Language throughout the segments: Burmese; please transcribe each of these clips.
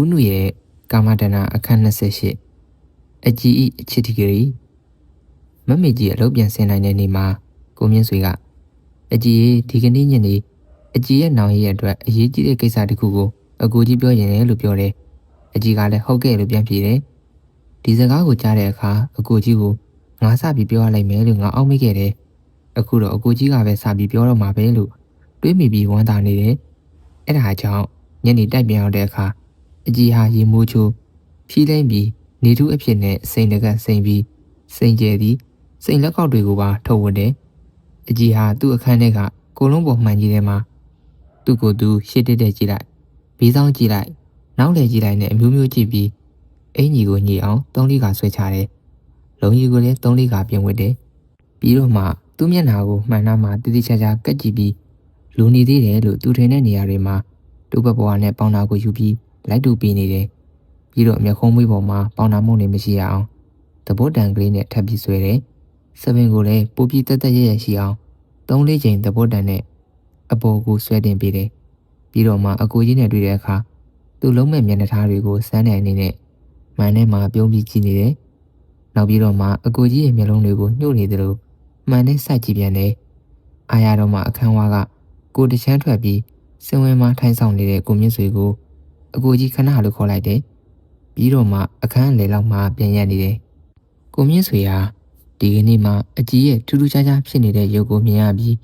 ဦးနုရဲ့ကာမတဏအခန်း28အကြည်ဤအချစ်တီဂရီမမေကြီးအလုပ်ပြန်ဆင်းနိုင်တဲ့နေ့မှာကိုမြင့်ဆွေကအကြည်ရေဒီကနေ့ညနေအကြည်ရဲ့နောင်ရဲ့အတွက်အရေးကြီးတဲ့ကိစ္စတစ်ခုကိုအကူကြီးပြောရင်လည်းလို့ပြောတယ်အကြည်ကလည်းဟုတ်ကဲ့လို့ပြန်ပြေတယ်ဒီစကားကိုကြားတဲ့အခါအကူကြီးကိုငါစပြီးပြောရလိုက်မယ်လို့ငါအောက်မိခဲ့တယ်အခုတော့အကူကြီးကပဲစပြီးပြောတော့မှာပဲလို့တွေးမိပြီးဝမ်းသာနေတယ်အဲ့ဒါကြောင့်ညနေတိုက်ပြန်ရောက်တဲ့အခါ အကြီးဟာရေမိုးချိုးဖြီးလိမ့်ပြီးနေထုအဖြစ်နဲ့စိန်တကတ်စိန်ပြီးစိန်ကျဲသည်စိန်လက်ကောက်တွေကိုပါထုတ်ဝတ်တယ်အကြီးဟာသူ့အခန်းထဲကကိုလုံးပေါ်မှန်ကြီးထဲမှာသူ့ကိုယ်သူရှစ်တက်တက်ကြည့်လိုက်ဘေးဆောင်ကြည့်လိုက်နောက်လေကြည့်လိုက်နဲ့အမျိုးမျိုးကြည့်ပြီးအင်ကြီးကိုညှိအောင်သုံးလေးကဆွဲချတယ်လုံကြီးကိုလည်းသုံးလေးကပြင်ဝတ်တယ်ပြီးတော့မှသူ့မျက်နှာကိုမှန်နှာမှာတိတိကျကျကတ်ကြည့်ပြီးလူနေသေးတယ်လို့သူထင်တဲ့နေရာတွေမှာတူဘဘွားနဲ့ပေါင်နာကိုယူပြီး လိုက်တူပေးနေတယ်။ပြီးတော့မျက်ခုံးမွေးပေါ်မှာပေါင်နာမုံနေမရှိအောင်သဘောတန်ကလေးနဲ့ထပ်ပြီးဆွဲတယ်။စပင်ကိုလည်းပိုပြီးတက်တက်ရရရှိအောင်သုံးလေးချိန်သဘောတန်နဲ့အပေါ်ကိုဆွဲတင်ပေးတယ်။ပြီးတော့မှအကူကြီးနဲ့တွေ့တဲ့အခါသူ့လုံးမဲ့မျက်နှာသားတွေကိုစမ်းတဲ့အနေနဲ့မန်ထဲမှာပြုံးပြီးကြည့်နေတယ်။နောက်ပြီးတော့မှအကူကြီးရဲ့မျက်လုံးတွေကိုညှို့နေတယ်လို့မှန်နဲ့စိုက်ကြည့်ပြန်တယ်။အာရတော့မှအခန်းဝါကကိုတချမ်းထွက်ပြီးစင်ဝင်မှာထိုင်ဆောင်နေတဲ့ကိုမြင့်ဆွေကို အကိုကြီးခဏလို့ခေါ်လိုက်တယ်။ပြီးတော့မှအခန်းလေလောက်မှပြန်ရနေတယ်။ကိုမြင့်ဆွေဟာဒီကနေ့မှအကြီးရဲ့ထူးထူးခြားခြားဖြစ်နေတဲ့ရုပ်ကိုမြင်ရပြီး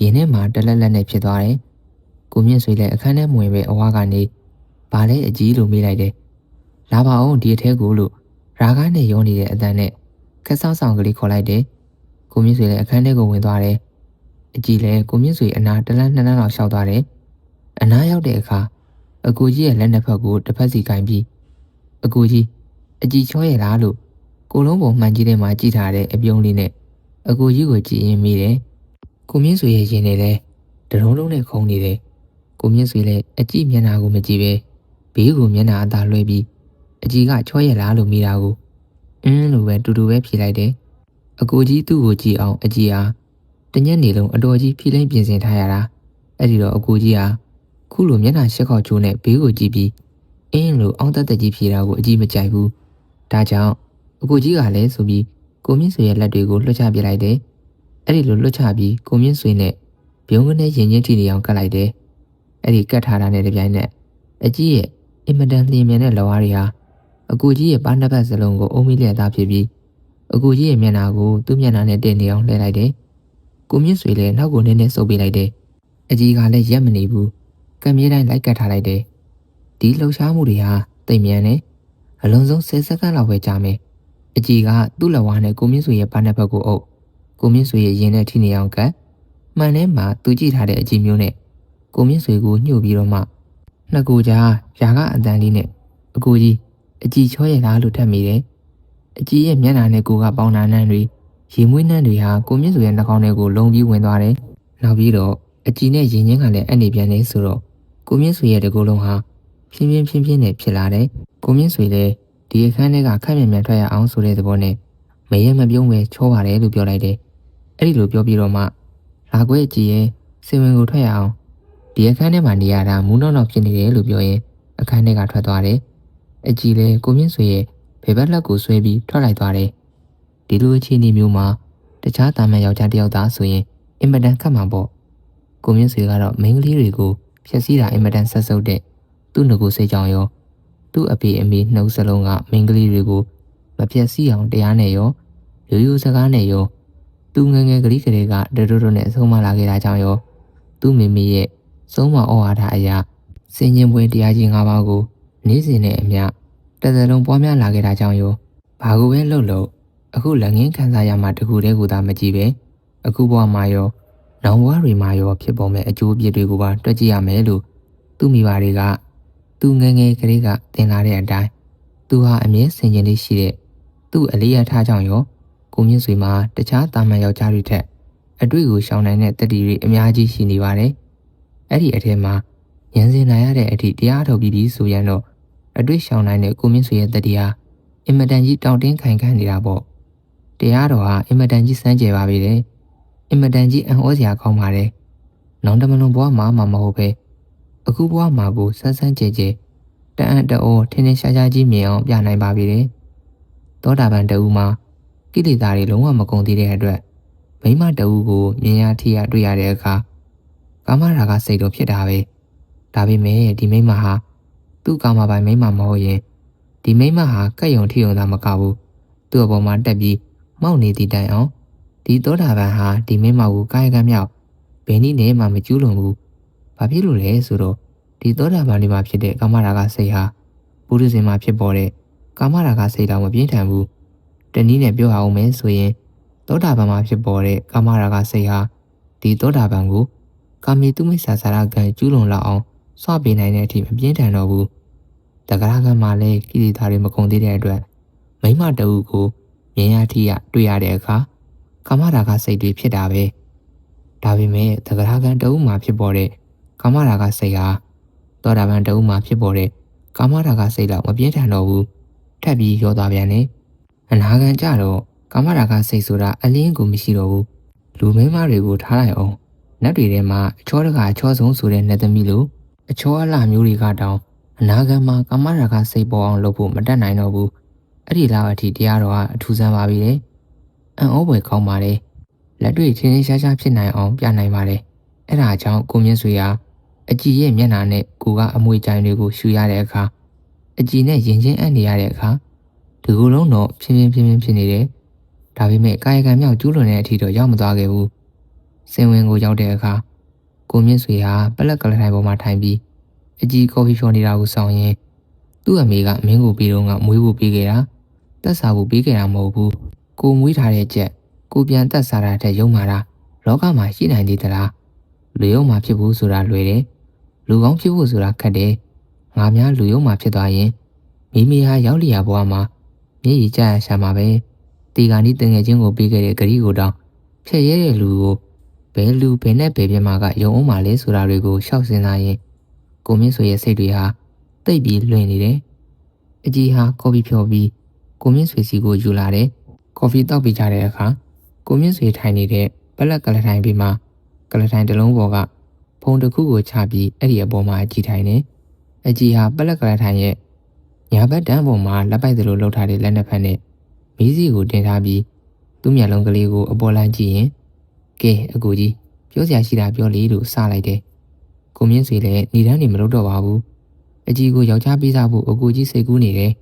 ရင်ထဲမှာတလက်လက်နဲ့ဖြစ်သွားတယ်။ကိုမြင့်ဆွေလည်းအခန်းထဲမဝင်ပဲအဝါကနေဘာလဲအကြီးလို့မေးလိုက်တယ်။လာပါအောင်ဒီအထဲကိုလို့ရာကားနဲ့ရောနေတဲ့အတန်းနဲ့ခက်ဆောက်ဆောင်ကလေးခေါ်လိုက်တယ်။ကိုမြင့်ဆွေလည်းအခန်းထဲကိုဝင်သွားတယ်။အကြီးလည်းကိုမြင့်ဆွေအနာတလန်းနှစ်လန်းလောက်ရှောက်သွားတယ်။အနာရောက်တဲ့အခါ အကူကြီးရဲ့လက်နှစ်ဖက်ကိုတစ်ဖက်စီကင်ပြီးအကူကြီးအကြည်ချောရလားလို့ကိုလုံးပုံမှန်ကြီးထဲမှာကြည့်ထားတဲ့အပြုံးလေးနဲ့အကူကြီးကိုကြည့်ရင်မိတယ်ကိုမြင့်ဆွေရဲ့ရင်ထဲလဲတရုံးလုံးနဲ့ခုံနေတယ်ကိုမြင့်ဆွေလည်းအကြည့်မျက်နှာကိုမကြည့်ပဲဘေးကိုမျက်နှာအသာလွှဲပြီးအကြည်ကချောရလားလို့မိတာကိုအင်းလို့ပဲတူတူပဲဖြေလိုက်တယ်အကူကြီးသူ့ကိုကြည့်အောင်အကြည်အားတညက်နေလုံးအတော်ကြီးဖြိလိမ့်ပြင်ဆင်ထားရတာအဲ့ဒီတော့အကူကြီးဟာ ခုလိုမျက်နှာရှက်ခေါက်ချိုးနဲ့ဘေးကိုကြည့်ပြီးအင်းလိုအောင်းတက်တက်ကြီးဖြေတာကိုအကြည့်မကြိုက်ဘူးဒါကြောင့်အကိုကြီးကလည်းဆိုပြီးကိုမြင့်ဆွေရဲ့လက်တွေကိုလွှတ်ချပြလိုက်တယ်အဲ့ဒီလိုလွှတ်ချပြီးကိုမြင့်ဆွေနဲ့ပြုံးကနေရင်ချင်းထီနေအောင်ကတ်လိုက်တယ်အဲ့ဒီကတ်ထားတာနဲ့တပြိုင်နက်အကြီးရဲ့အင်မတန်လျင်မြန်တဲ့လက်ဝါးတွေဟာအကူကြီးရဲ့ပါးနှစ်ပတ်စလုံးကိုအုံးမိလျက်သားဖြစ်ပြီးအကူကြီးရဲ့မျက်နှာကိုသူ့မျက်နှာနဲ့တင်နေအောင်လှည့်လိုက်တယ်။ကိုမြင့်ဆွေလည်းနောက်ကိုနည်းနည်းဆုပ်ပေးလိုက်တယ်။အကြီးကလည်းရက်မနေဘူး ကံမြေးတိုင်းလိုက်ကတ်ထားလိုက်တယ်။ဒီလှုပ်ရှားမှုတွေဟာတိမ်မြန်နေအလုံးစုံ10စက္ကန့်လောက်ပဲကြာမယ်။အကြီးကသူ့လက်ဝါးနဲ့ကိုမြင့်ဆွေရဲ့ဘားနှစ်ဘက်ကိုအုပ်ကိုမြင့်ဆွေရဲ့ရင်နဲ့ထိနေအောင်ကတ်မှန်ထဲမှာသူကြည့်ထားတဲ့အကြီးမျိုးနဲ့ကိုမြင့်ဆွေကိုညှို့ပြီးတော့မှနှစ်ကိုကြားရာကအတန်လေးနဲ့အကိုကြီးအကြည်ချောရလားလို့ထပ်မိတယ်။အကြည်ရဲ့မျက်နှာနဲ့ကိုကပေါင်းနာနှမ်းတွေရေမွေးနှမ်းတွေဟာကိုမြင့်ဆွေရဲ့နှာခေါင်းထဲကိုလုံပြီးဝင်သွားတယ်။နောက်ပြီးတော့အကြည်နဲ့ရင်ချင်းကလည်းအပ်နေပြန်နေဆိုတော့ ကိုမြင့်ဆွေရဲ့တကူလုံးဟာဖြင်းဖြင်းဖြင်းဖြင်းနဲ့ဖြစ်လာတယ်။ကိုမြင့်ဆွေလည်းဒီအခန်းထဲကခက်မြန်မြန်ထွက်ရအောင်ဆိုတဲ့သဘောနဲ့မရဲမပြုံးပဲချောပါတယ်လို့ပြောလိုက်တယ်။အဲ့ဒီလိုပြောပြီးတော့မှလာခွဲအကြည်ရဲ့စင်ဝင်ကိုထွက်ရအောင်ဒီအခန်းထဲမှာနေရတာမူးနောက်နောက်ဖြစ်နေတယ်လို့ပြောရင်အခန်းထဲကထွက်သွားတယ်။အကြည်လည်းကိုမြင့်ဆွေရဲ့ဖေဘက်လက်ကိုဆွဲပြီးထွက်လိုက်သွားတယ်။ဒီလိုအခြေအနေမျိုးမှာတခြားတာမန်ယောက်ျားတစ်ယောက်သားဆိုရင်အင်မတန်ခတ်မှာပေါ့။ကိုမြင့်ဆွေကတော့မိန်းကလေးတွေကို ဖျက်ဆီးတာအင်မတန်ဆက်ဆုပ်တဲ့သူ့ငကိုစိတ်ကြောင့်ရောသူ့အဖေအမေနှုတ်စလုံးကမိန်းကလေးတွေကိုမဖျက်ဆီးအောင်တရားနဲ့ရောရိုးရိုးစကားနဲ့ရောသူငငယ်ကလေးကလေးကဒဒဒနဲ့ဆုံးမလာခဲ့တာကြောင့်ရောသူ့မိမိရဲ့ဆုံးမဩဝါဒအရာစင်ရင်ပွဲတရားကြီး၅ပါးကိုနေ့စဉ်နဲ့အမျှတသက်လုံးပွားများလာခဲ့တာကြောင့်ရောဘာကိုပဲလှုပ်လို့အခုလက်ငင်းခံစားရမှတခုတည်းကိုသာမကြည့်ပဲအခုဘဝမှာရော နောင်ဘဝတွေမှာရောဖြစ်ပေါ်မဲ့အကျိုးအပြစ်တွေကိုပါတွက်ကြည့်ရမယ်လို့သူ့မိဘတွေကသူငငယ်ကလေးကသင်လာတဲ့အတိုင်းသူဟာအမြဲဆင်ခြင်လေးရှိတဲ့သူ့အလေးအထားကြောင့်ရောကိုမြင့်ဆွေမှာတခြားတာမန်ယောက်ျားတွေထက်အတွေ့ကိုရှောင်နိုင်တဲ့တတိတွေအများကြီးရှိနေပါတယ်အဲ့ဒီအထက်မှာရန်စင်နိုင်ရတဲ့အထိတရားထုတ်ပြီးပြီဆိုရင်တော့အတွေ့ရှောင်နိုင်တဲ့ကိုမင်းဆွေရဲ့တတိဟာအင်မတန်ကြီးတောင့်တင်းခိုင်ခန့်နေတာပေါ့တရားတော်ဟာအင်မတန်ကြီးစမ်းကြယ်ပါပြီလေ အင်မတန်ကြီးအံ့ဩစရာကောင်းပါတယ်နောင်တမလွန်ဘွားမှာမှမဟုတ်ပဲအခုဘွားမှာကိုစမ်းစမ်းကြဲကြဲတအံ့တအောထင်းထင်းရှားရှားကြီးမြင်အောင်ပြနိုင်ပါပြီတယ်သောတာပန်တဦးမှာကိလေသာတွေလုံးဝမကုန်သေးတဲ့အတွက်မိမတဦးကိုမြင်ရထိရတွေ့ရတဲ့အခါကာမရာဂစိတ်တော့ဖြစ်တာပဲဒါပေမဲ့ဒီမိမဟာသူ့ကာမပိုင်မိမမဟုတ်ရင်ဒီမိမဟာကက်ယုံထီယုံသာမကဘူးသူ့အပေါ်မှာတက်ပြီးမောက်နေသည့်တိုင်အောင် ဒီသောတာပန်ဟာဒီမိမကိုကာယကံမြောက်ဘယ်နည်းနဲ့မှမကျူးလွန်ဘူးဘာဖြစ်လို့လဲဆိုတော့ဒီသောတာပန်ဒီမှာဖြစ်တဲ့ကာမရာဂစိတ်ဟာပုရိသေမှာဖြစ်ပေါ်တဲ့ကာမရာဂစိတ်တောင်မပြင်းထန်ဘူးတနည်းနဲ့ပြောအောင်မယ်ဆိုရင်သောတာပန်မှာဖြစ်ပေါ်တဲ့ကာမရာဂစိတ်ဟာဒီသောတာပန်ကိုကာမေတုမိစ္ဆာစာရကံကျူးလွန်လောက်အောင်စွာပေးနိုင်တဲ့အထိမပြင်းထန်တော့ဘူးတဂရကံမှာလည်းကိလေသာတွေမကုန်သေးတဲ့အတွက်မိမတအုပ်ကိုမြင်ရထိရတွေ့ရတဲ့အခါ ကာမရာဂစိတ်တွေဖြစ်တာပဲဒါပေမဲ့တဂရကံတအုပ်မှာဖြစ်ပေါ်တဲ့ကာမရာဂစိတ်ဟာသောတာပန်တအုပ်မှာဖြစ်ပေါ်တဲ့ကာမရာဂစိတ်တော့မပြင်းထန်တော့ဘူးထပ်ပြီးရောသွားပြန်တယ်အနာဂံကြတော့ကာမရာဂစိတ်ဆိုတာအလင်းကိုမရှိတော့ဘူးလူမိန်းမတွေကိုထားလိုက်အောင်နတ်တွေထဲမှာအချောတကအချောဆုံးဆိုတဲ့နတ်သမီးလိုအချောအလှမျိုးတွေကတောင်အနာဂံမှာကာမရာဂစိတ်ပေါ်အောင်လုပ်ဖို့မတတ်နိုင်တော့ဘူးအဲ့ဒီလောက်အထိတရားတော်ကအထူးဆန်းပါပြီလေ အံ့ဩဖွယ်ကောင်းပါလေလက်တွေ့ချင်းချင်းရှားရှားဖြစ်နိုင်အောင်ပြနိုင်ပါလေအဲ့ဒါကြောင့်ကိုမြင့်ဆွေဟာအကြည်ရဲ့မျက်နှာနဲ့ကိုကအမွေကြိုင်တွေကိုရှူရတဲ့အခါအကြည်နဲ့ရင်ချင်းအပ်နေရတဲ့အခါဒီကုလုံးတော့ဖြင်းဖြင်းဖြင်းဖြင်းဖြစ်နေတယ်ဒါပေမဲ့ကာယကံမြောက်ကျူးလွန်တဲ့အထိတော့ရောက်မသွားခဲ့ဘူးစင်ဝင်ကိုရောက်တဲ့အခါကိုမြင့်ဆွေဟာပလက်ကလထိုင်ပေါ်မှာထိုင်ပြီးအကြီးကော်ဖီဖြော်နေတာကိုစောင့်ရင်းသူ့အမေကမင်းကိုပြီးတော့ကမွေးဖို့ပေးခဲ့တာတက်စားဖို့ပေးခဲ့တာမဟုတ်ဘူး ကိုမွေးထားတဲ့ကြက်ကိုပြန်တက်စားတာတဲ့ရုံမာတာလောကမှာရှိနိုင်သေးသလားလူရုံမှာဖြစ်ဖို့ဆိုတာလွယ်တယ်လူကောင်းဖြစ်ဖို့ဆိုတာခက်တယ်ငါများလူရုံမှာဖြစ်သွားရင်မိမိဟာရောက်လျာဘဝမှာမျက်ရည်ကျရရှာမှာပဲတီကာနီးတငယ်ချင်းကိုပေးခဲ့တဲ့ဂရီကိုတောင်ဖြည့်ရဲတဲ့လူကိုဘယ်လူဘယ်နဲ့ဘယ်ပြမကယုံအောင်ပါလဲဆိုတာတွေကိုရှောက်စင်စားရင်ကိုမင်းဆွေရဲ့စိတ်တွေဟာတိတ်ပြီးလွင်နေတယ်။အကြီးဟာကော်ဖီဖြော်ပြီးကိုမင်းဆွေစီကိုယူလာတယ်။ ကော်ဖီတောက်ပြီးကြတဲ့အခါကိုမင်းဆွေထိုင်နေတဲ့ဘလက်ကလထိုင်ပြီးမှကလထိုင်တစ်လုံးပေါ်ကဖုံတစ်ခုကိုချပြီးအဲ့ဒီအပေါ်မှာအကြီးထိုင်နေ။အကြီးဟာဘလက်ကလထိုင်ရဲ့ညာဘက်တန်းပေါ်မှာလက်ပိုက်သလိုလှုပ်ထားတဲ့လက်နှစ်ဖက်နဲ့မီးစီကိုတင်ထားပြီးသူ့မျက်လုံးကလေးကိုအပေါ်လန်းကြည့်ရင်ကဲအကူကြီးပြောစရာရှိတာပြောလေလို့စလိုက်တယ်ကိုမြင့်ဆွေလည်းနေတန်းနေမလုပ်တော့ပါဘူးအကြီးကိုယောက်ျားပေးစားဖို့အကူကြီးစိတ်ကူးနေတယ်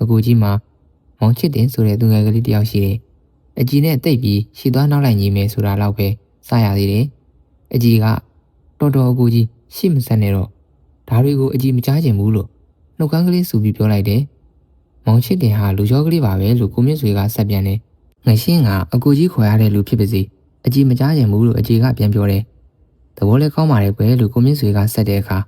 အကူကြီးမှာ မောင်ချစ်တင်ဆိုတဲ့သူငယ်ကလေးတယောက်ရှိတယ်အကြီးနဲ့တိတ်ပြီးရှီသွားနောက်လိုက်ညီမယ်ဆိုတာတော့ပဲစရသေးတယ်အကြီးကတော်တော်အကူကြီးရှေ့မဆက်နဲ့တော့ဒါတွေကိုအကြီးမကြားချင်ဘူးလို့နှုတ်ခမ်းကလေးစူပြီးပြောလိုက်တယ်မောင်ချစ်တင်ဟာလူကြောကလေးပါပဲလို့ကိုမြင့်ဆွေကဆက်ပြန်တယ်ငရှင်းကအကူကြီးခေါ်ရတဲ့လူဖြစ်ပါစေအကြီးမကြားချင်ဘူးလို့အကြီးကပြန်ပြောတယ်။သဘောလည်းကောင်းပါတယ်ကွယ်လို့ကိုမြင့်ဆွေကဆက်တဲ့အခါ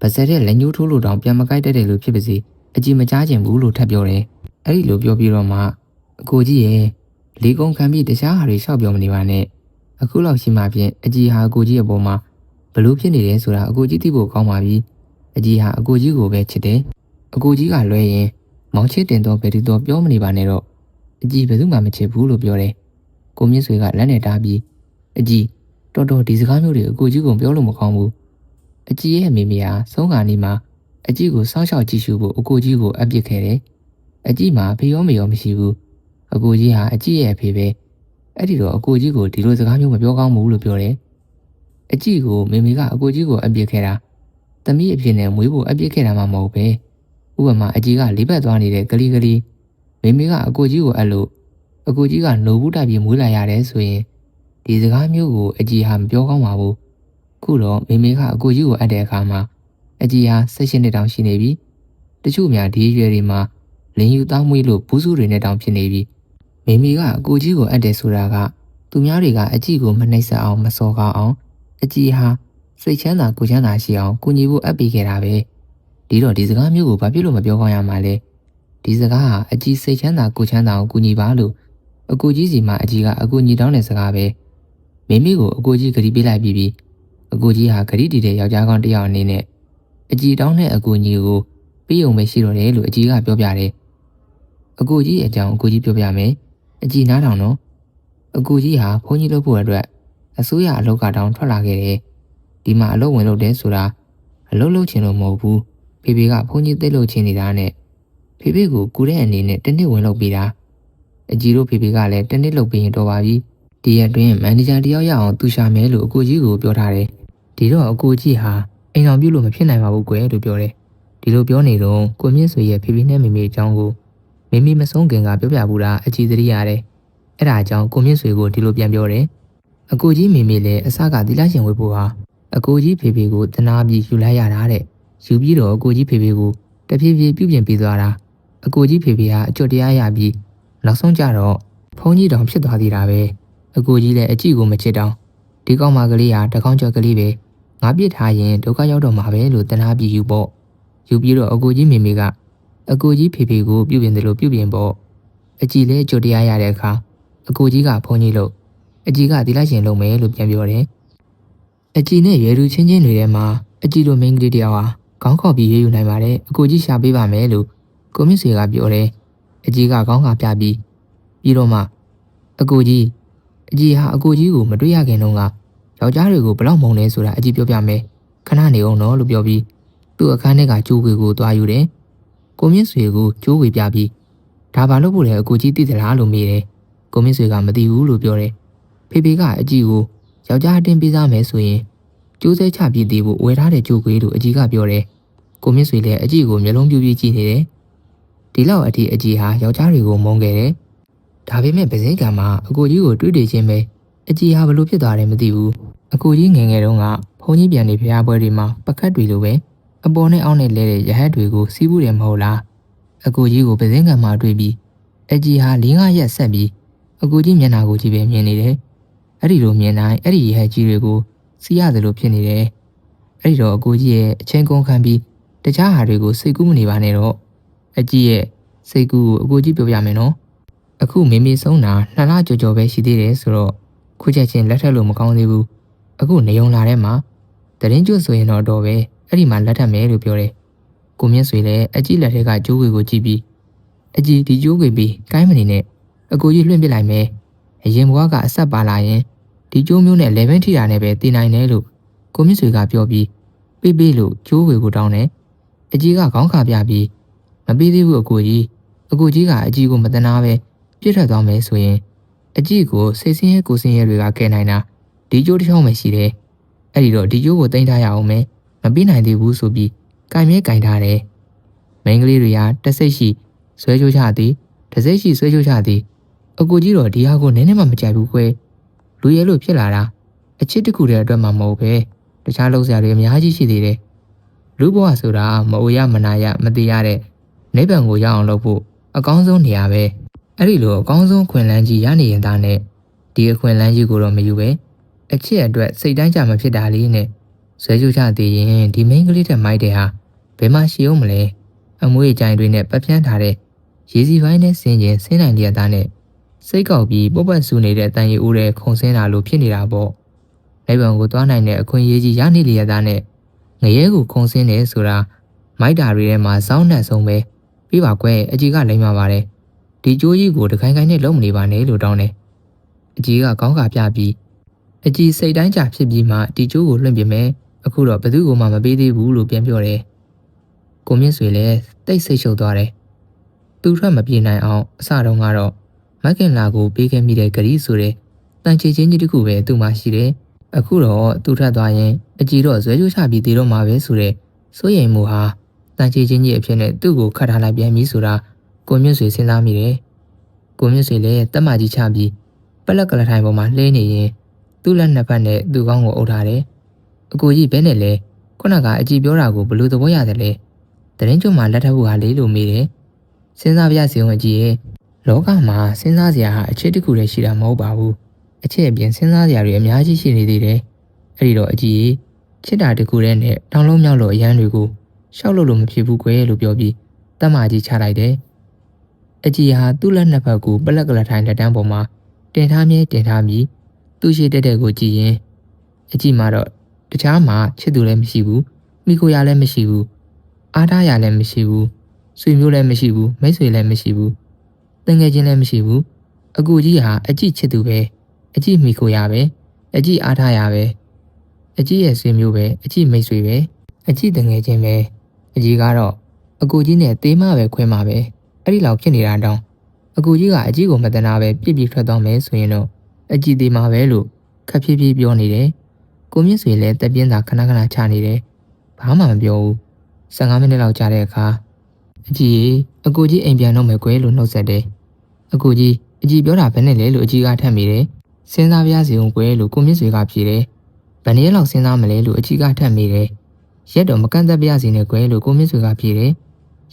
ဗစက်တဲ့လက်ညှိုးထိုးလို့တောင်ပြန်မကိုက်တတ်တယ်လို့ဖြစ်ပါစေအကြီးမကြားချင်ဘူးလို့ထပ်ပြောတယ်။ အဲ့ဒီလိုပြောပြီးတော့မှအကိုကြီးရဲ့လေးကုန်းခံပြီးတခြားဟာတွေရှောက်ပြောမနေပါနဲ့။အခုလောက်ရှိမှဖြင့်အကြီးဟာအကိုကြီးအပေါ်မှာဘလို့ဖြစ်နေတယ်ဆိုတာအကိုကြီးသိဖို့ကောင်းပါပြီ။အကြီးဟာအကိုကြီးကိုပဲချစ်တယ်။အကိုကြီးကလွဲရင်မောင်ချစ်တင်တော့ဘယ်သူတော့ပြောမနေပါနဲ့တော့အကြီးဘယ်သူမှမချစ်ဘူးလို့ပြောတယ်။ကိုမြင့်ဆွေကလက်နဲ့တားပြီးအကြီးတော်တော်ဒီစကားမျိုးတွေအကိုကြီးကပြောလို့မကောင်းဘူးအကြီးရဲ့မိမိဟာဆုံးခါနေမှာအကြီးကိုစောင့်ရှောက်ကြည့်ရှုဖို့အကိုကြီးကိုအပြစ်ခဲ့တယ် အကြီးမှာဖေရောမေရောမရှိဘူးအကိုကြီးဟာအကြီးရဲ့အဖေပဲအဲ့ဒီတော့အကိုကြီးကိုဒီလိုစကားမျိုးမပြောကောင်းဘူးလို့ပြောတယ်အကြီးကိုမိမိကအကိုကြီးကိုအပြစ်ခဲ့တာသမီးအဖြစ်နဲ့မွေးဖို့အပြစ်ခဲ့တာမှမဟုတ်ပဲဥပမာအကြီးကလေးဘက်သွားနေတဲ့ကလေးကလေးမိမိကအကိုကြီးကိုအဲ့လိုအကိုကြီးကနိုဘူးတိုက်ပြီးမွေးလာရတယ်ဆိုရင်ဒီစကားမျိုးကိုအကြီးဟာမပြောကောင်းပါဘူးခုတော့မိမိကအကိုကြီးကိုအပ်တဲ့အခါမှာအကြီးဟာ၁၈နှစ်တောင်ရှိနေပြီတချို့များဒီရွယ်တွေမှာ လင်းယူသားမွေးလို့ဘူးစုတွေနဲ့တောင်ဖြစ်နေပြီမိမိကအကိုကြီးကိုအပ်တယ်ဆိုတာကသူများတွေကအကြီးကိုမနှိမ့်ဆက်အောင်မစော်ကားအောင်အကြီးဟာစိတ်ချမ်းသာကိုချမ်းသာရှိအောင်ကုညီဖို့အပ်ပေးခဲ့တာပဲဒီတော့ဒီစကားမျိုးကိုဘာဖြစ်လို့မပြောကောင်းရမှာလဲဒီစကားဟာအကြီးစိတ်ချမ်းသာကိုချမ်းသာအောင်ကုညီပါလို့အကူကြီးစီမှာအကြီးကအကူညီတောင်းတဲ့စကားပဲမိမိကိုအကိုကြီးဂရီပေးလိုက်ပြီးပြီးအကိုကြီးဟာဂရီတီတဲ့ယောက်ျားကောင်းတစ်ယောက်အနေနဲ့အကြီးတောင်းတဲ့အကူကြီးကိုပြီးုံပဲရှိတော့တယ်လို့အကြီးကပြောပြတယ် အကိုကြီးအကြောင်းအကိုကြီးပြောပြမယ်အကြီးနားထောင်တော့အကူကြီးဟာဘုန်းကြီးလုပ်ဖို့အတွက်အစိုးရအလုပ်ကတောင်ထွက်လာခဲ့တယ်ဒီမှာအလုပ်ဝင်လုပ်တယ်ဆိုတာအလုပ်လုပ်ချင်လို့မဟုတ်ဘူးဖေဖေကဖုန်းကြီးသိလို့ချင်းနေတာနဲ့ဖေဖေကိုကူတဲ့အနေနဲ့တစ်နှစ်ဝင်လုပ်ပြီးတာအကြီးတို့ဖေဖေကလည်းတစ်နှစ်လုပ်ပြီးရင်တော့ပါပြီဒီရက်တွင်မန်နေဂျာတယောက်ရအောင်သူရှာမယ်လို့အကိုကြီးကိုပြောထားတယ်ဒီတော့အကိုကြီးဟာအိမ်အောင်ပြုတ်လို့မဖြစ်နိုင်ပါဘူးကွယ်လို့ပြောတယ်ဒီလိုပြောနေတော့ကိုမြင့်ဆွေရဲ့ဖေဖေနဲ့မေမေအကြောင်းကို မေမေမဆုံးခင်ကပြောပြဘူးတာအကြီးသတိရတယ်အဲ့ဒါကြောင့်ကိုမြင့်ဆွေကိုဒီလိုပြန်ပြောတယ်အကိုကြီးမေမေလည်းအစကသီလရှင်ဝေဖို့ဟာအကိုကြီးဖေဖေကိုတနာပြီးယူလိုက်ရတာတဲ့ယူပြီးတော့အကိုကြီးဖေဖေကိုတဖြည်းဖြည်းပြုပြင်ပေးသွားတာအကိုကြီးဖေဖေဟာအကျွတ်တရားရပြီးနောက်ဆုံးကြတော့ဖုန်းကြီးတောင်ဖြစ်သွားသေးတာပဲအကိုကြီးလည်းအကြည့်ကိုမချစ်တောင်ဒီကောင်မကလေးဟာတကောင်းကျော်ကလေးပဲငါပြစ်ထားရင်ဒုက္ခရောက်တော့မှာပဲလို့တနာပြီးယူပေါ့ယူပြီးတော့အကိုကြီးမေမေက အကိုကြီးဖေဖေကိုပြုပြင်တယ်လို့ပြုပြင်ပေါ့အကြည့်လည်းအကျွတ်တရားရတဲ့အခါအကိုကြီးကဖုန်းကြီးလို့အကြည့်ကဒီလိုက်ရှင်လုပ်မယ်လို့ပြန်ပြောတယ်အကြည့်နဲ့ရွယ်သူချင်းချင်းတွေထဲမှာအကြည့်လိုမိန်းကလေးတယောက်ဟာခေါင်းခေါက်ပြီးရေးယူနိုင်ပါတယ်အကိုကြီးရှာပေးပါမယ်လို့ကိုမြင့်ဆွေကပြောတယ်အကြီးကခေါင်းခါပြပြီးပြီးတော့မှအကိုကြီးအကြီးဟာအကိုကြီးကိုမတွေ့ရခင်တုန်းကယောက်ျားတွေကိုဘလောက်မုန်းလဲဆိုတာအကြီးပြောပြမယ်ခဏနေအောင်နော်လို့ပြောပြီးသူ့အခန်းထဲကကျိုးခွေကိုသွားယူတယ် ကိုမြင့်ဆွေကိုကျိုးခွေပြပြီးဒါဘာလို့ဖို့လဲအကိုကြီးသိသလားလို့မေးတယ်ကိုမြင့်ဆွေကမသိဘူးလို့ပြောတယ်ဖေဖေကအကြီးကိုယောက်ျားအတင်းပေးစားမယ်ဆိုရင်ကျိုးစဲချပြစ်သေးဖို့ဝယ်ထားတဲ့ကျိုးခွေလို့အကြီးကပြောတယ်ကိုမြင့်ဆွေလည်းအကြီးကိုမျက်လုံးပြူးပြူးကြည့်နေတယ်ဒီလောက်အထိအကြီးဟာယောက်ျားတွေကိုမုန်းခဲ့တယ်ဒါပေမဲ့ပစင်းကံမှာအကိုကြီးကိုတွေ့တွေ့ချင်းပဲအကြီးဟာဘလို့ဖြစ်သွားတယ်မသိဘူးအကိုကြီးငယ်ငယ်တုန်းကဘုန်းကြီးပြန်နေဖျားပွဲတွေမှာပကတ်တွေလိုပဲ အပေါ်နဲ့အောက်နဲ့လဲတဲ့ရဟတ်တွေကိုစီးပူးတယ်မဟုတ်လားအကိုကြီးကိုပစင်းကံမှာတွေ့ပြီးအကြီးဟာ၄၅ရက်ဆက်ပြီးအကိုကြီးမျက်နှာကိုကြည့်ပဲမြင်နေတယ်အဲ့ဒီလိုမြင်တိုင်းအဲ့ဒီရဟတ်ကြီးတွေကိုစီးရတယ်လို့ဖြစ်နေတယ်အဲ့ဒီတော့အကိုကြီးရဲ့အချင်းကုန်ခံပြီးတခြားဟာတွေကိုစိတ်ကူးမနေပါနဲ့တော့အကြီးရဲ့စိတ်ကူးကိုအကိုကြီးပြောပြမယ်နော်အခုမေမေဆုံးတာနှစ်လကြော်ကြော်ပဲရှိသေးတယ်ဆိုတော့ခုချက်ချင်းလက်ထက်လို့မကောင်းသေးဘူးအခုနေုံလာထဲမှာတရင်ကျွတ်ဆိုရင်တော့တော့ပဲ အဲ့ဒီမှာလက်ထက်မယ်လို့ပြောတယ်ကိုမြင့်ဆွေလည်းအကြီးလက်ထက်ကကျိုးတွေကိုကြည့်ပြီးအကြီးဒီကျိုးတွေပြီးကိုင်းမနေနဲ့အကိုကြီးလွှင့်ပစ်လိုက်မယ်အရင်ဘွားကအဆက်ပါလာရင်ဒီကျိုးမျိုးနဲ့11ထိတာနဲ့ပဲတည်နိုင်တယ်လို့ကိုမြင့်ဆွေကပြောပြီးပေးပေးလို့ကျိုးတွေကိုတောင်းတယ်အကြီးကခေါင်းခါပြပြီးမပေးသေးဘူးအကိုကြီးအကိုကြီးကအကြီးကိုမတနာပဲပြစ်ထွက်သွားမယ်ဆိုရင်အကြီးကိုစိတ်ဆင်းရဲကိုဆင်းရဲတွေကကဲနိုင်တာဒီကျိုးတစ်ချောင်းပဲရှိတယ်အဲ့ဒီတော့ဒီကျိုးကိုတင်ထားရအောင်မယ် မပြီးနိုင်သေးဘူးဆိုပြီးကင်မြဲကင်ထားတယ်မိန်းကလေးတွေကတက်စိတ်ရှိဆွဲချိုးချသည်တစိတ်ရှိဆွဲချိုးချသည်အကူကြီးတော့ဒီဟာကိုနည်းနည်းမှမကြိုက်ဘူးကွယ်လူရဲလို့ဖြစ်လာတာအချစ်တခုတည်းအတွက်မှမဟုတ်ပဲတခြားလောက်စရာတွေအများကြီးရှိသေးတယ်လူဘဝဆိုတာမအိုရမနာရမသိရတဲ့နိဗ္ဗာန်ကိုရအောင်လုပ်ဖို့အကောင်းဆုံးနေရာပဲအဲ့ဒီလိုအကောင်းဆုံးခွင့်လန်းကြီးရနေရင်သားနဲ့ဒီအခွင့်လန်းကြီးကိုတော့မယူပဲအချစ်အတွက်စိတ်တိုင်းကြမဖြစ်တာလေးနဲ့ ဇွဲကြိုချသေးရင်ဒီမိန်းကလေးတက်မိုက်တဲ့ဟာဘယ်မှရှိအောင်မလဲအမွေးကြိုင်တွေနဲ့ပတ်ပြန်းထားတဲ့ရေစီပိုင်းနဲ့ဆင်းရင်ဆင်းနိုင်လျက်သားနဲ့စိတ်ကောက်ပြီးပုတ်ပတ်ဆူနေတဲ့အတန်ရီဦးတဲ့ခုံဆင်းတာလို့ဖြစ်နေတာပေါ့နိဗ္ဗာန်ကိုသွားနိုင်တဲ့အခွင့်အရေးကြီးရနေလျက်သားနဲ့ငရဲကိုခုံဆင်းတယ်ဆိုတာမိုက်တာတွေထဲမှာစောင်းနှံ့ဆုံးပဲပြီးပါကွယ်အကြီးကလိမ့်ပါပါတယ်ဒီကြိုးကြီးကိုတခိုင်ခိုင်နဲ့လုံးမနေပါနဲ့လို့တောင်းတယ်အကြီးကခေါင်းကပြပြီးအကြီးစိတ်တိုင်းကြဖြစ်ပြီးမှဒီကြိုးကိုလွှင့်ပြမယ် အခုတော့ဘသူ့ကိုမှမပေးသေးဘူးလို့ပြန်ပြောတယ်ကိုမြင့်ဆွေလည်းတိတ်ဆိတ်ရှုပ်သွားတယ်သူထွက်မပြေနိုင်အောင်အစတုန်းကတော့မက်ကင်လာကိုပေးခဲ့မိတဲ့ဂရီဆိုတဲ့တန်ချေချင်းကြီးတစ်ခုပဲသူ့မှာရှိတယ်အခုတော့သူထွက်သွားရင်အကြီးတော့ဇွဲကြိုးချပြီးသေးတော့မှာပဲဆိုတဲ့စိုးရိမ်မှုဟာတန်ချေချင်းကြီးအဖြစ်နဲ့သူ့ကိုခတ်ထားလိုက်ပြန်ပြီဆိုတာကိုမြင့်ဆွေစဉ်းစားမိတယ်။ကိုမြင့်ဆွေလည်းတက်မကြီးချပြီးပလက်ကလထိုင်ပေါ်မှာလှဲနေရင်သူ့လက်နှစ်ဖက်နဲ့သူ့ကောင်းကိုအုပ်ထားတယ်။ အကိုကြီးဘဲနဲ့လဲခုနကအကြည့်ပြောတာကိုဘလို့သဘောရတယ်လဲ။တရင်ကျုံမှာလက်ထပ်ဖို့ဟာလေးလိုမေးတယ်။စဉ်းစားပြစီအောင်အကြည့်ရဲ့လောကမှာစဉ်းစားစရာဟာအချစ်တစ်ခုတည်းရှိတာမဟုတ်ပါဘူး။အချစ်အပြင်စဉ်းစားစရာတွေအများကြီးရှိနေသေးတယ်။အဲ့ဒီတော့အကြည့်ချစ်တာတစ်ခုတည်းနဲ့တောင်းလုံးမြောက်လို့အရန်တွေကိုရှောက်လို့လို့မဖြစ်ဘူးကွယ်လို့ပြောပြီးတက်မကြီးချလိုက်တယ်။အကြီးဟာသူ့လက်နှစ်ဖက်ကိုပလက်ကလထိုင်လက်တန်းပေါ်မှာတင်ထားမြဲတင်ထားပြီးသူ့ရှိတက်တဲ့ကိုကြည့်ရင်အကြီးမှာတော့ တခြားမှာချစ်သူလည်းမရှိဘူးမိကိုရလည်းမရှိဘူးအားထားရလည်းမရှိဘူးဆွေမျိုးလည်းမရှိဘူးမိတ်ဆွေလည်းမရှိဘူးတငယ်ချင်းလည်းမရှိဘူးအကူကြီးဟာအကြည့်ချစ်သူပဲအကြည့်မိကိုရပဲအကြည့်အားထားရပဲအကြည့်ရဲ့ဆွေမျိုးပဲအကြည့်မိတ်ဆွေပဲအကြည့်တငယ်ချင်းပဲအကြီးကတော့အကူကြီးနဲ့သေးမပဲခွဲမှာပဲအဲ့ဒီလောက်ဖြစ်နေတာတောင်အကူကြီးကအကြီးကိုမတနာပဲပြစ်ပြထွက်သွားမယ်ဆိုရင်တော့အကြီးသေးမှာပဲလို့ခက်ဖြည်းဖြည်းပြောနေတယ် ကိုမြင့်ဆွေလည်းတက်ပြင်းသာခဏခဏချနေတယ်ဘာမှမပြောဘူး15မိနစ်လောက်ကြာတဲ့အခါအကြီးအကူကြီးအိမ်ပြန်တော့မယ်ကွယ်လို့နှုတ်ဆက်တယ်အကူကြီးအကြီးပြောတာဘယ်နဲ့လဲလို့အကြီးကထပ်မိတယ်စဉ်းစားပြရစီအောင်ကွယ်လို့ကိုမြင့်ဆွေကဖြေတယ်ဘယ်နည်းလောက်စဉ်းစားမလဲလို့အကြီးကထပ်မိတယ်ရက်တော့မကန့်သက်ပြရစီနဲ့ကွယ်လို့ကိုမြင့်ဆွေကဖြေတယ်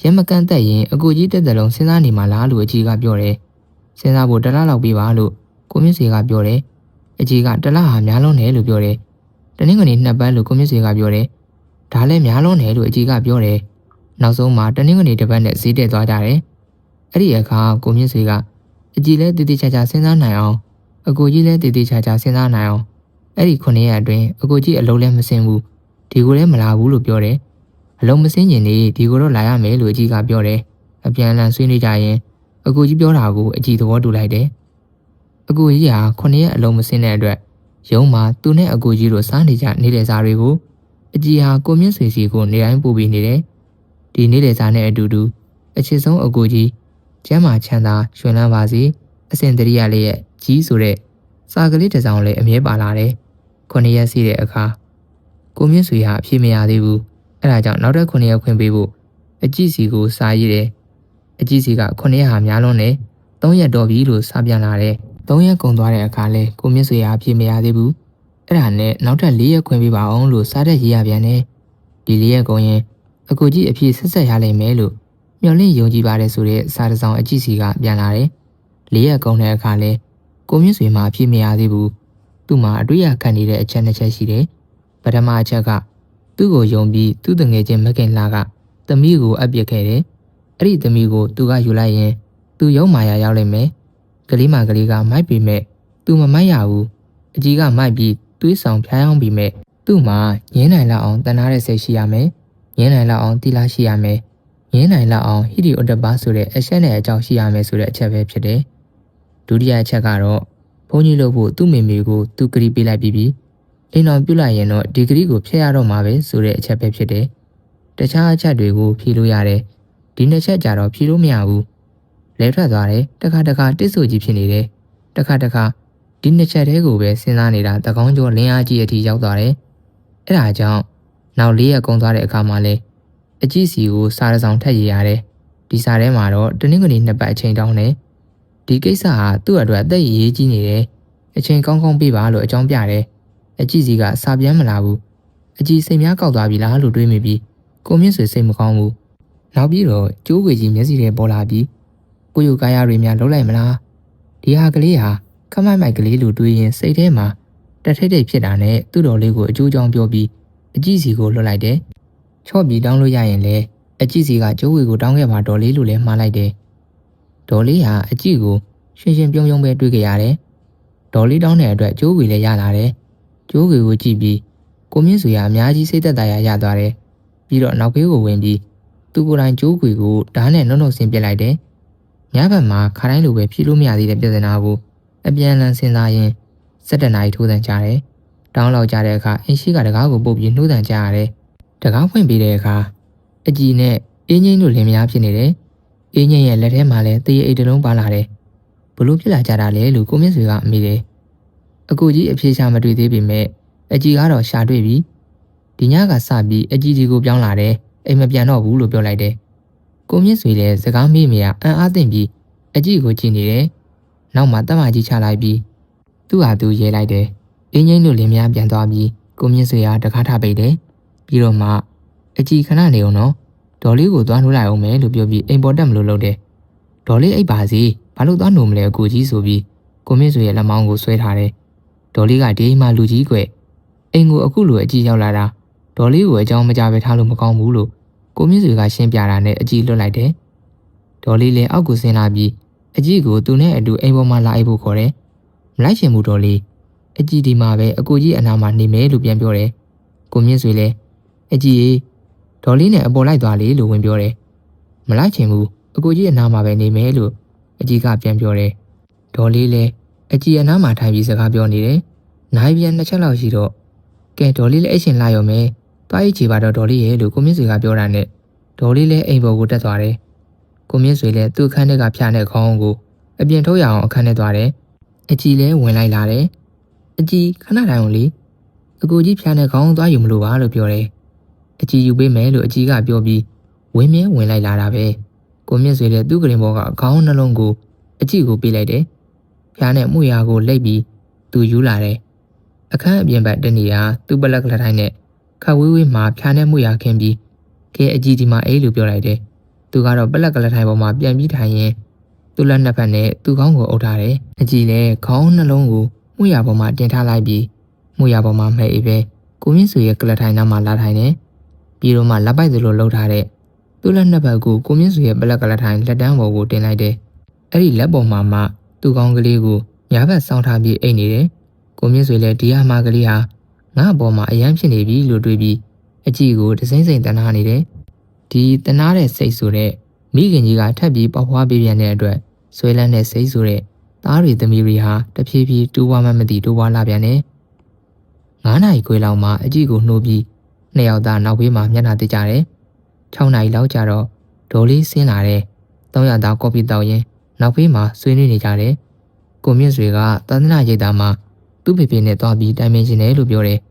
ရက်မကန့်သက်ရင်အကူကြီးတက်တယ်လုံးစဉ်းစားနေမှလားလို့အကြီးကပြောတယ်စဉ်းစားဖို့တစ်လားလောက်ပြီးပါလို့ကိုမြင့်ဆွေကပြောတယ်အကြီးကတစ်လားဟာများလုံးတယ်လို့ပြောတယ် တနင်္ဂနွေနှစ်ပတ်လို့ကိုမြင့်ဆွေကပြောတယ်ဒါလည်းများလုံးတယ်လို့အကြီးကပြောတယ်နောက်ဆုံးမှာတနင်္ဂနွေတစ်ပတ်နဲ့ဈေးတက်သွားကြတယ်အဲ့ဒီအခါကိုမြင့်ဆွေကအကြီးလည်းတည်တည်ချာချာစဉ်းစားနိုင်အောင်အကူကြီးလည်းတည်တည်ချာချာစဉ်းစားနိုင်အောင်အဲ့ဒီခုနှစ်ရက်အတွင်းအကူကြီးအလုံးလည်းမစင်ဘူးဒီကိုလည်းမလာဘူးလို့ပြောတယ်အလုံးမစင်းကျင်နေဒီကိုတော့လာရမယ်လို့အကြီးကပြောတယ်အပြန်အလှန်ဆွေးနွေးကြရင်အကူကြီးပြောတာကိုအကြီးသဘောတူလိုက်တယ်အကူကြီးဟာခုနှစ်ရက်အလုံးမစင်းတဲ့အတွက် ရုံးမှာသူနဲ့အကူကြီးတို့စားနေကြနေတဲ့စားတွေကိုအကြီးဟာကိုမြင့်ဆွေစီကိုနေတိုင်းပို့ပြီးနေတယ်ဒီနေတဲ့စားနဲ့အတူတူအချစ်ဆုံးအကူကြီးကျမ်းမာချမ်းသာရွှင်လန်းပါစေအစဉ်တရိယာလေးရဲ့ကြီးဆိုတဲ့စာကလေးတစ်စောင်လည်းအမြဲပါလာတယ်ခုနှစ်ရက်စီးတဲ့အခါကိုမြင့်ဆွေဟာအပြေမရသေးဘူးအဲဒါကြောင့်နောက်ထပ်ခုနှစ်ရက်ခွင့်ပေးဖို့အကြည့်စီကိုစာရေးတယ်အကြည့်စီကခုနှစ်ရက်ဟာများလွန်းတယ်သုံးရက်တော့ပြီလို့စာပြန်လာတယ် သုံးရက်ကုန်သွားတဲ့အခါလဲကိုမြင့်ဆွေဟာအပြေမရသေးဘူးအဲ့ဒါနဲ့နောက်ထပ်၄ရက်ခွင့်ပေးပါအောင်လို့စာတက်ရေးရပြန်တယ်ဒီ၄ရက်ကုန်ရင်အကူကြီးအပြေဆက်ဆက်ရလိမ့်မယ်လို့မျှော်လင့်ယုံကြည်ပါတယ်ဆိုတဲ့စာတစ်စောင်အကြည့်စီကပြန်လာတယ်၄ရက်ကုန်တဲ့အခါလဲကိုမြင့်ဆွေမှာအပြေမရသေးဘူးသူ့မှာအတွေ့အခံနေတဲ့အချက်နှစ်ချက်ရှိတယ်ပထမအချက်ကသူ့ကိုယုံပြီးသူ့တငယ်ချင်းမခင်လာကသမီးကိုအပ်ပစ်ခဲ့တယ်။အဲ့ဒီသမီးကိုသူကယူလိုက်ရင်သူရုံမာယာရောက်လိမ့်မယ်။ ကလေးမကလေးကမိုက်ပေမဲ့သူမမိုက်ရဘူး။အကြီးကမိုက်ပြီးသွေးဆောင်ဖျားယောင်းပြီးမဲ့သူ့မှာငင်းနိုင်လောက်အောင်တနာတဲ့စိတ်ရှိရမယ်။ငင်းနိုင်လောက်အောင်တိလာရှိရမယ်။ငင်းနိုင်လောက်အောင်ဟီဒီအိုတပါဆိုတဲ့အချက်နဲ့အကြောင်းရှိရမယ်ဆိုတဲ့အချက်ပဲဖြစ်တယ်။ဒုတိယအချက်ကတော့ဘုန်းကြီးလို့ဖို့သူ့မိမိကိုသူကတိပေးလိုက်ပြီးပြီးအိမ်တော်ပြုတ်လိုက်ရင်တော့ဒီဂရီကိုဖျက်ရတော့မှာပဲဆိုတဲ့အချက်ပဲဖြစ်တယ်။တခြားအချက်တွေကိုဖြေလို့ရတယ်။ဒီနှစ်ချက်ကြတော့ဖြေလို့မရဘူး။ လဲထွက်သွားတယ်။တခါတခါတစ်ဆူကြီးဖြစ်နေတယ်။တခါတခါဒီနှစ်ချက်တည်းကိုပဲစဉ်းစားနေတာတကောင်းကျော်လင်းအားကြီးအထိရောက်သွားတယ်။အဲဒါကြောင့်နောက်လေးရက်ကုန်သွားတဲ့အခါမှာလဲအကြည့်စီကိုစားရဆောင်ထက်ရရတယ်။ဒီစားထဲမှာတော့တနင်္ဂနွေနှစ်ပတ်အချိန်တောင်းတယ်။ဒီကိစ္စဟာသူ့အတွက်အသက်အရေးကြီးနေတယ်။အချိန်ကောင်းကောင်းပေးပါလို့အကြောင်းပြတယ်။အကြည့်စီကစာပြန်မလာဘူးအကြည့်စိတ်များကောက်သွားပြီလားလို့တွေးမိပြီးကိုမြင့်ဆွေစိတ်မကောင်းဘူးနောက်ပြီးတော့ကျိုးခွေကြီးမျက်စိထဲပေါ်လာပြီး ကိုယူကားရတွေများလှုပ်လိုက်မလားဒီဟာကလေးဟာခမိုက်မိုက်ကလေးလိုတွေးရင်စိတ်ထဲမှာတထိတ်ထိတ်ဖြစ်တာနဲ့သူ့တော်လေးကိုအကျိုးကြောင့်ပြောပြီးအကြည့်စီကိုလွှတ်လိုက်တယ်ချော့ပြီးတောင်းလို့ရရင်လေအကြည့်စီကကျိုးခွေကိုတောင်းခဲ့ပါတော်လေးလို့လည်းမှားလိုက်တယ်ဒေါ်လေးဟာအကြည့်ကိုရှင်းရှင်းပြုံးပြုံးပဲတွေးကြရတယ်ဒေါ်လေးတောင်းတဲ့အတွက်ကျိုးခွေလည်းရလာတယ်ကျိုးကိုကြည့်ပြီးကိုမြင့်စွေကအများကြီးစိတ်သက်သာရရသွားတယ်။ပြီးတော့နောက်ဘေးကိုဝင်ပြီးသူကိုယ်တိုင်ကျိုးကွေကိုဓာတ်နဲ့နှုတ်နှုတ်ဆင်းပစ်လိုက်တယ်။ ညဘက်မှာခါတိုင်းလိုပဲဖြီးလို့မရသေးတဲ့ပြဿနာကိုအပြန်အလှန်စဉ်းစားရင်း၁၇နာရီထိုးတန်ကြတယ်။တောင်းလောက်ကြတဲ့အခါအင်းရှိကတကားကိုပုတ်ပြီးနှိုးတန်ကြရတယ်။တကားဖွင့်ပြီးတဲ့အခါအကြည်နဲ့အင်းငိမ့်တို့လင်မယားဖြစ်နေတယ်။အင်းငိမ့်ရဲ့လက်ထဲမှာလည်းတရေအိတ်တလုံးပါလာတယ်။ဘလို့ဖြစ်လာကြတာလဲလို့ကိုမြင့်စွေကအမိတယ်။အကူကြီးအဖြေရှာမတွေ့သေးပေမဲ့အကြီးကတော့ရှာတွေ့ပြီဒီညကစပြီးအကြီးဒီကိုပြောင်းလာတယ်အိမ်မပြန်တော့ဘူးလို့ပြောလိုက်တယ် ကိုမြင့်ဆွေလည်းစကားမေးမရအံ့အားသင့်ပြီးအကြီးကိုကြည့်နေတယ်နောက်မှတက်မကြီးချလိုက်ပြီးသူ့ဟာသူရဲလိုက်တယ်အင်းငိမ့်တို့လင်းများပြန်သွားပြီးကိုမြင့်ဆွေကတကားထပိတ်တယ်ပြီးတော့မှအကြီးခဏနေအောင်နော်ဒေါ်လေးကိုသွားနှိုးလိုက်အောင်မယ်လို့ပြောပြီးအိမ်ပေါ်တက်မလို့လုပ်တယ်ဒေါ်လေးအိပ်ပါစီဘာလို့သွားနှိုးမလဲအကူကြီးဆိုပြီးကိုမြင့်ဆွေရဲ့လက်မောင်းကိုဆွဲထားတယ်ဒေါ်လေးကဒီအိမ်မှာလူကြီးကွယ်အိမ်ကိုအခုလိုအကြည့်ရောက်လာတာဒေါ်လေးကိုအကြောင်းမကြပဲထားလို့မကောင်းဘူးလို့ ကိုမြင့်စွေကရှင်းပြတာနဲ့အကြည့်လွတ်လိုက်တယ်ဒေါ်လေးလည်းအောက်ကိုဆင်းလာပြီးအကြည့်ကိုသူနဲ့အတူအိမ်ပေါ်မှာလာအိပ်ဖို့ခေါ်တယ်မလိုက်ချင်ဘူးဒေါ်လေးအကြည့်ဒီမှာပဲအကိုကြီးအနာမှာနေမယ်လို့ပြန်ပြောတယ်ကိုမြင့်စွေလည်းအကြည့်ရေဒေါ်လေးနဲ့အပေါ်လိုက်သွားလေလို့ဝင်ပြောတယ်မလိုက်ချင်ဘူးအကိုကြီးအနာမှာပဲနေမယ်လို့အကြည့်ကပြန်ပြောတယ်ဒေါ်လေးလည်းအကြည်အနားမှာထိုင်ပြီးစကားပြောနေတယ်။နိုင်ပြန်နှစ်ချက်လောက်ရှိတော့ကဲဒေါ်လေးလည်းအရှင်လာရောမယ်။ တွားရေးချေပါတော့ဒေါ်လေးရဲ့လို့ကိုမြင့်စွေကပြောတာနဲ့ဒေါ်လေးလည်းအိမ်ပေါ်ကိုတက်သွားတယ်ကိုမြင့်ဆွေလည်းသူ့အခန်းထဲကဖျားတဲ့ခေါင်းကိုအပြင်ထုတ်ရအောင်အခန်းထဲသွားတယ်အကြည်လည်းဝင်လိုက်လာတယ်အကြည်ခဏတိုင်အောင်လေအကူကြီးဖျားတဲ့ခေါင်းသွားယူမလို့ပါလို့ပြောတယ်အကြည်ယူပေးမယ်လို့အကြည်ကပြောပြီးဝင်းမြဲဝင်လိုက်လာတာပဲကိုမြင့်ဆွေလည်းသူ့ကရင်ဘောကခေါင်းနှလုံးကိုအကြည်ကိုပေးလိုက်တယ်ဖျားနဲ့မှုရာကိုလိပ်ပြီးသူယူလာတယ်အခန်းအပြင်ဘက်တနေတာသူ့ပလက်ကလက်တိုင်းနဲ့ ခတ်ဝေးဝေးမှာဖျားနဲ့မှုရာခင်းပြီးကဲအကြည်ဒီမှာအေးလို့ပြောလိုက်တယ်သူကတော့ပလက်ကလက်တိုင်းပေါ်မှာပြန်ပြီးထိုင်ရင်သူ့လက်နှစ်ဖက်နဲ့သူ့ခေါင်းကိုအုပ်ထားတယ်။အကြည်လည်းခေါင်းနှလုံးကိုမှုရပေါ်မှာတင်ထားလိုက်ပြီးမှုရပေါ်မှာမဲ့အိပ်ပဲကိုမြင့်စုရဲ့ကလထိုင်နားမှာလာထိုင်တယ်။ပြီးတော့မှလက်ပိုက်သလိုလှုပ်ထားတဲ့သူ့လက်နှစ်ဖက်ကိုကိုမြင့်စုရဲ့ပလက်ကလက်ထိုင်လက်တန်းပေါ်ကိုတင်လိုက်တယ်။အဲ့ဒီလက်ပေါ်မှာမှသူ့ခေါင်းကလေးကိုညာဘက်ဆောင်းထားပြီးအိပ်နေတယ်။ကိုမြင့်စုလည်းဒီဟာမကလေးဟာ ငါ့အပေါ်မှာအယမ်းဖြစ်နေပြီလို့တွေးပြီးအကြည်ကိုတစိမ့်စိမ့်တနာနေတယ်။ဒီတနာတဲ့စိတ်ဆိုတဲ့မိခင်ကြီးကထပ်ပြီးပေါက်ဖွားပေးပြန်တဲ့အတွက်ဆွဲလန်းတဲ့စိတ်ဆိုတဲ့သားတွေသမီးတွေဟာတဖြည်းဖြည်းတိုးပွားမှမသိတိုးပွားလာပြန်တယ်။9နာရီခွဲလောက်မှအကြည့်ကိုနှိုးပြီးနှစ်ယောက်သားနောက်ဘေးမှာမျက်နှာတက်ကြတယ်။6နာရီလောက်ကြာတော့ဒေါ်လေးဆင်းလာတယ်။300သားကော်ဖီတောက်ရင်နောက်ဘေးမှာဆွေးနွေးနေကြတယ်။ကိုမြင့်ဆွေကသန္ဒနာရိတ်သားမှာသူ့ဖေဖေနဲ့တွားပြီးတိုင်ပင်ရှင်တယ်လို့ပြောတယ်။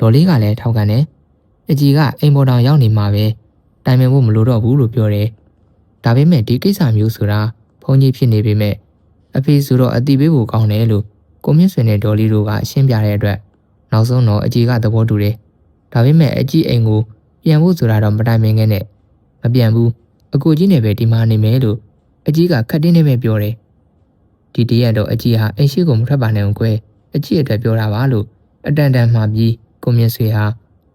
ဒေါ်လေးကလည်းထောက်ခံတယ်။အကြည်ကအိမ်ပေါ်တောင်ရောက်နေမှာပဲတိုင်ပင်ဖို့မလိုတော့ဘူးလို့ပြောတယ်။ဒါပေမဲ့ဒီကိစ္စမျိုးဆိုတာဘုန်းကြီးဖြစ်နေပေမဲ့အဖေဆိုတော့အတိပေးဖို့ကောင်းတယ်လို့ကိုမြင့်ဆွေနဲ့ဒေါ်လီတို့ကရှင်းပြတဲ့အတွက်နောက်ဆုံးတော့အကြီးကသဘောတူတယ်။ဒါပေမဲ့အကြီးအိမ်ကိုပြန်ဖို့ဆိုတာတော့မတိုင်ပင်ခဲ့နဲ့မပြန်ဘူးအကိုကြီးနဲ့ပဲဒီမှာနေမယ်လို့အကြီးကခက်တင်းနေပဲပြောတယ်။ဒီတရက်တော့အကြီးဟာအိမ်ရှိကိုမထွက်ပါနဲ့ကွယ်အကြီးအတွက်ပြောတာပါလို့အတန်တန်မှပြီး ကိုမြင့်ဆွေဟာ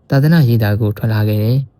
သာသနာရေးသားကိုထွက်လာခဲ့တယ်။